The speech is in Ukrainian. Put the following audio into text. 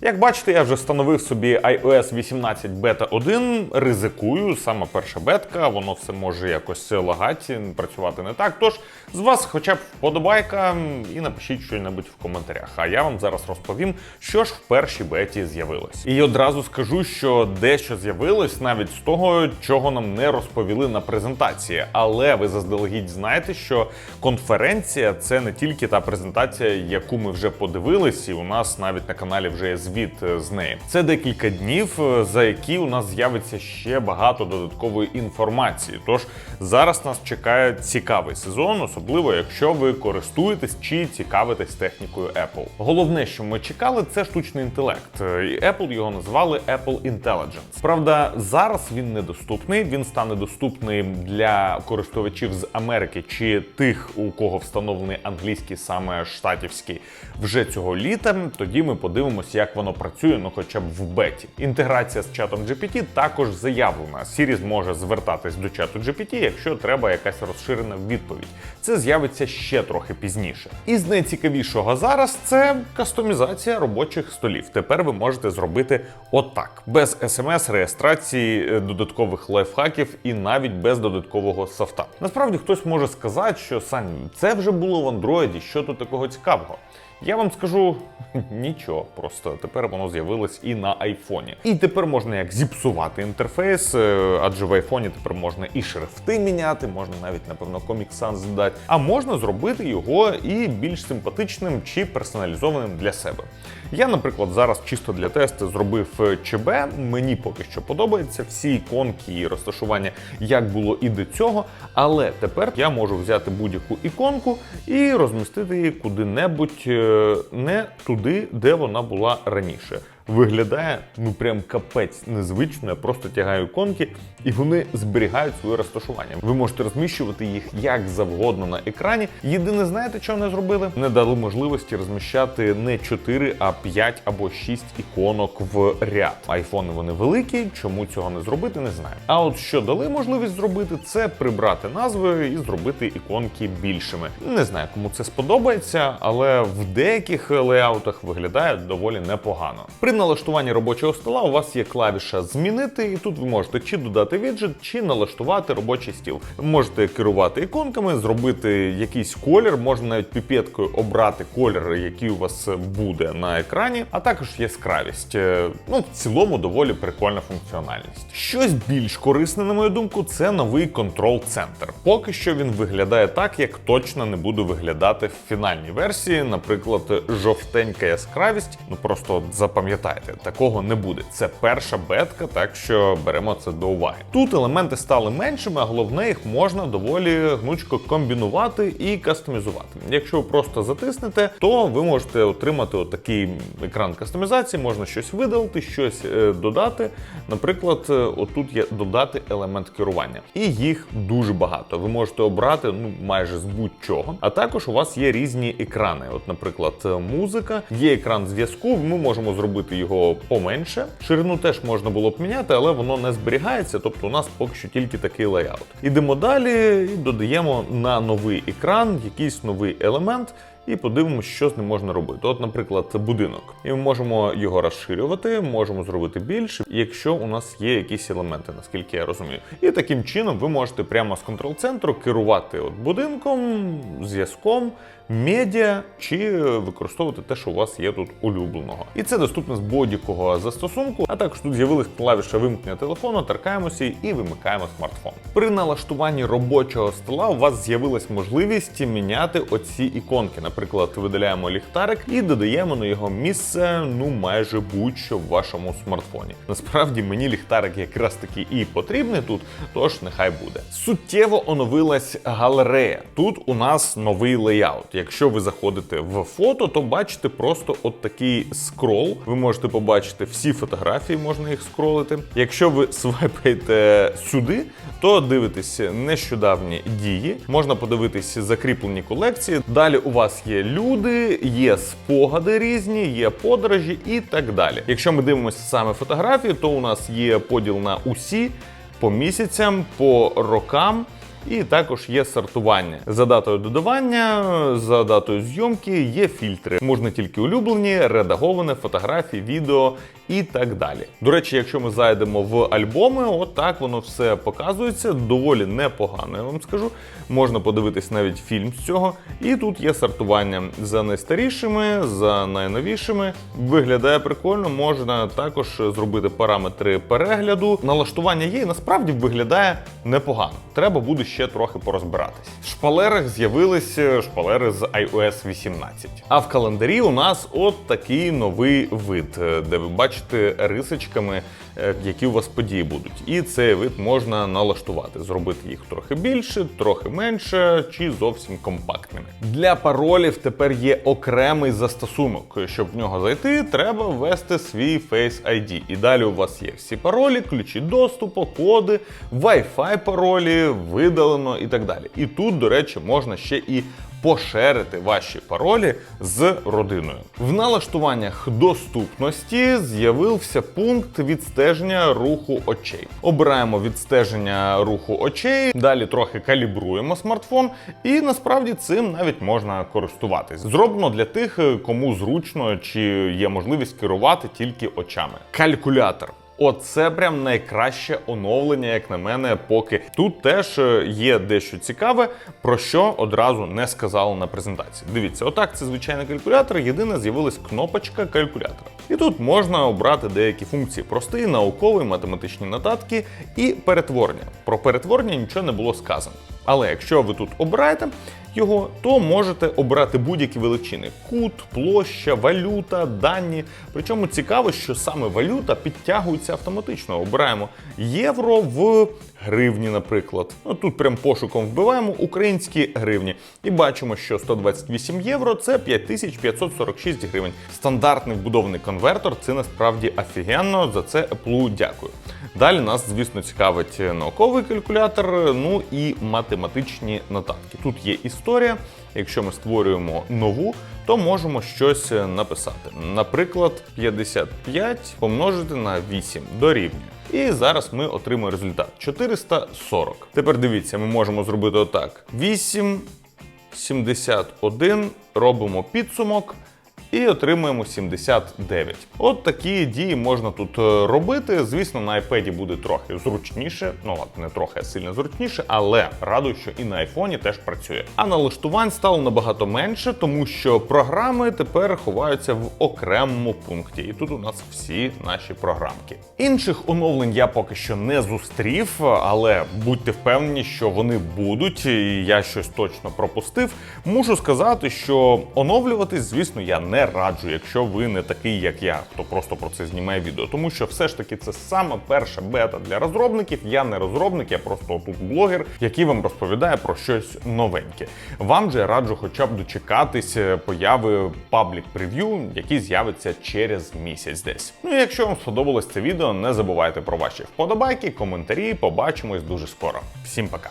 Як бачите, я вже встановив собі iOS 18 бета 1, ризикую, саме перша бетка, воно все може якось лагати, працювати не так. Тож з вас хоча б вподобайка і напишіть щось в коментарях. А я вам зараз розповім, що ж в першій беті з'явилось. І одразу скажу, що дещо з'явилось навіть з того, чого нам не розповіли на презентації. Але ви заздалегідь знаєте, що конференція це не тільки та презентація, яку ми вже подивились, і у нас навіть на каналі вже є звіт е, з неї. Це декілька днів, е, за які у нас з'явиться ще багато додаткової інформації. Тож зараз нас чекає цікавий сезон, особливо якщо ви користуєтесь чи цікавитесь технікою Apple. Головне, що ми чекали, це штучний інтелект. Е, І Apple його назвали Apple Intelligence. Правда, зараз він недоступний. Він стане доступний для користувачів з Америки чи тих, у кого встановлений англійський, саме штатівський, вже цього літа. Тоді ми подивимося, як воно працює, ну хоча б в беті. Інтеграція з чатом GPT також заявлена. Siri зможе звертатись до чату GPT, якщо треба якась розширена відповідь. Це з'явиться ще трохи пізніше. І з найцікавішого зараз це кастомізація робочих столів. Тепер ви можете зробити отак, без смс, реєстрації, е, додаткових лайфхаків і навіть без додаткового софта. Насправді хтось може сказати, що Сань, це вже було в андроїді. Що тут такого цікавого? Я вам скажу нічого, просто тепер воно з'явилось і на айфоні. І тепер можна як зіпсувати інтерфейс, е, адже в айфоні тепер можна і шрифти міняти, можна навіть, напевно, Comic здати, а можна зробити його і більш симпатичним чи персоналізованим для себе. Я, наприклад, зараз чисто для тесту зробив е, ЧБ. Мені поки що подобається всі іконки і розташування, як було і до цього. Але тепер я можу взяти будь-яку іконку і розмістити її куди-небудь е, не туди, де вона була раніше. Виглядає ну прям капець незвично. Я просто тягаю іконки, і вони зберігають своє розташування. Ви можете розміщувати їх як завгодно на екрані. Єдине, знаєте, що не зробили? Не дали можливості розміщати не 4, а 5 або 6 іконок в ряд. Айфони вони великі. Чому цього не зробити, не знаю. А от що дали можливість зробити, це прибрати назви і зробити іконки більшими. Не знаю, кому це сподобається, але в деяких леяутах виглядає доволі непогано. При налаштуванні робочого стола у вас є клавіша Змінити, і тут ви можете чи додати віджит, чи налаштувати робочий стіл. Можете керувати іконками, зробити якийсь колір, можна навіть піпеткою обрати колір, який у вас буде на екрані, а також яскравість. Е, Ну, в цілому доволі прикольна функціональність. Щось більш корисне, на мою думку, це новий контрол-центр. Поки що він виглядає так, як точно не буде виглядати в фінальній версії. Наприклад, жовтенька яскравість. Ну просто от запам'ятайте, такого не буде. Це перша бетка, так що беремо це до уваги. Тут елементи стали меншими, а головне їх можна доволі гнучко комбінувати і кастомізувати. Якщо ви просто затиснете, то ви можете отримати отакий екран кастомізації, можна щось видалити, щось е, додати. Наприклад, е, отут є додати елемент керування, і їх дуже багато. Ви можете обрати ну майже з будь-чого. А також у вас є різні екрани. От, наприклад, е, музика, є екран зв'язку. Ми можемо зробити його поменше. Ширину теж можна було б міняти, але воно не зберігається. Тобто, у нас поки що тільки такий лейаут. Ідемо далі і додаємо на новий екран якийсь новий елемент. І подивимося, що з ним можна робити. От, наприклад, це будинок. І ми можемо його розширювати, можемо зробити більше, якщо у нас є якісь елементи, наскільки я розумію. І таким чином ви можете прямо з контрол-центру керувати от будинком, зв'язком, медіа чи використовувати те, що у вас є тут улюбленого. І це доступно з будь-якого застосунку. А також тут з'явилась клавіша вимкнення телефону, торкаємося і вимикаємо смартфон. При налаштуванні робочого стола у вас з'явилась можливість міняти оці іконки. Наприклад, видаляємо ліхтарик і додаємо на його місце ну майже будь-що в вашому смартфоні. Насправді мені ліхтарик якраз таки і потрібний тут, тож нехай буде. Суттєво оновилась галерея. Тут у нас новий леяут. Якщо ви заходите в фото, то бачите просто от такий скрол. Ви можете побачити всі фотографії, можна їх скролити. Якщо ви свайпаєте сюди, то дивитесь нещодавні дії. Можна подивитись закріплені колекції. Далі у вас є люди, є спогади різні, є подорожі і так далі. Якщо ми дивимося саме фотографії, то у нас є поділ на усі по місяцям, по рокам. І також є сортування за датою додавання, за датою зйомки, є фільтри. Можна тільки улюблені, редаговане, фотографії, відео і так далі. До речі, якщо ми зайдемо в альбоми, от воно все показується. Доволі непогано, я вам скажу. Можна подивитись навіть фільм з цього. І тут є сортування за найстарішими, за найновішими. Виглядає прикольно, можна також зробити параметри перегляду. Налаштування є і насправді виглядає непогано. Треба буде ще трохи порозбиратись. В шпалерах з'явилися шпалери з iOS 18. А в календарі у нас от такий новий вид, е, де ви бачите рисочками, е, які у вас події будуть. І цей вид можна налаштувати, зробити їх трохи більше, трохи менше чи зовсім компактними. Для паролів тепер є окремий застосунок. Щоб в нього зайти, треба ввести свій Face ID. І далі у вас є всі паролі, ключі доступу, коди, Wi-Fi паролі, видалено і так далі. І тут, до речі, можна ще і пошерити ваші паролі з родиною. В налаштуваннях доступності з'явився пункт відстеження руху очей. Обираємо відстеження руху очей, далі трохи калібруємо смартфон, і насправді цим навіть можна користуватись. Зроблено для тих, кому зручно чи є можливість керувати тільки очами. Калькулятор. Оце прям найкраще оновлення, як на мене, поки тут теж е, є дещо цікаве, про що одразу не сказали на презентації. Дивіться, отак це звичайний калькулятор. Єдине з'явилась кнопочка калькулятора. І тут можна обрати деякі функції: простий, науковий, математичні нотатки і перетворення. Про перетворення нічого не було сказано. Але якщо ви тут обираєте його, то можете обрати будь-які величини: кут, площа, валюта, дані. Причому цікаво, що саме валюта підтягується автоматично. Обираємо євро в гривні, наприклад. Ну тут прям пошуком вбиваємо українські гривні і бачимо, що 128 євро це 5546 гривень. Стандартний вбудований конвертор. Це насправді офігенно. За це Apple дякую. Далі нас, звісно, цікавить науковий калькулятор, ну і математичні нотатки. Тут є історія. Якщо ми створюємо нову, то можемо щось написати. Наприклад, 55 помножити на 8 дорівнює. І зараз ми отримаємо результат 440. Тепер дивіться, ми можемо зробити отак: 8, 71, робимо підсумок. І отримуємо 79. От такі дії можна тут е, робити. Звісно, на iPad буде трохи зручніше. Ну ладно, не трохи, а сильно зручніше, але радую, що і на iPhone теж працює. А налаштувань стало набагато менше, тому що програми тепер ховаються в окремому пункті. І тут у нас всі наші програмки. Інших оновлень я поки що не зустрів, але будьте впевнені, що вони будуть. І я щось точно пропустив. Мушу сказати, що оновлюватись, звісно, я не раджу, якщо ви не такий, як я, хто просто про це знімає відео. Тому що все ж таки це саме перша бета для розробників. Я не розробник, я просто тут блогер, який вам розповідає про щось новеньке. Вам же я раджу, хоча б дочекатись е, появи паблік прев'ю, який з'явиться через місяць десь. Ну і якщо вам сподобалось це відео, не забувайте про ваші вподобайки, коментарі. Побачимось дуже скоро. Всім пока.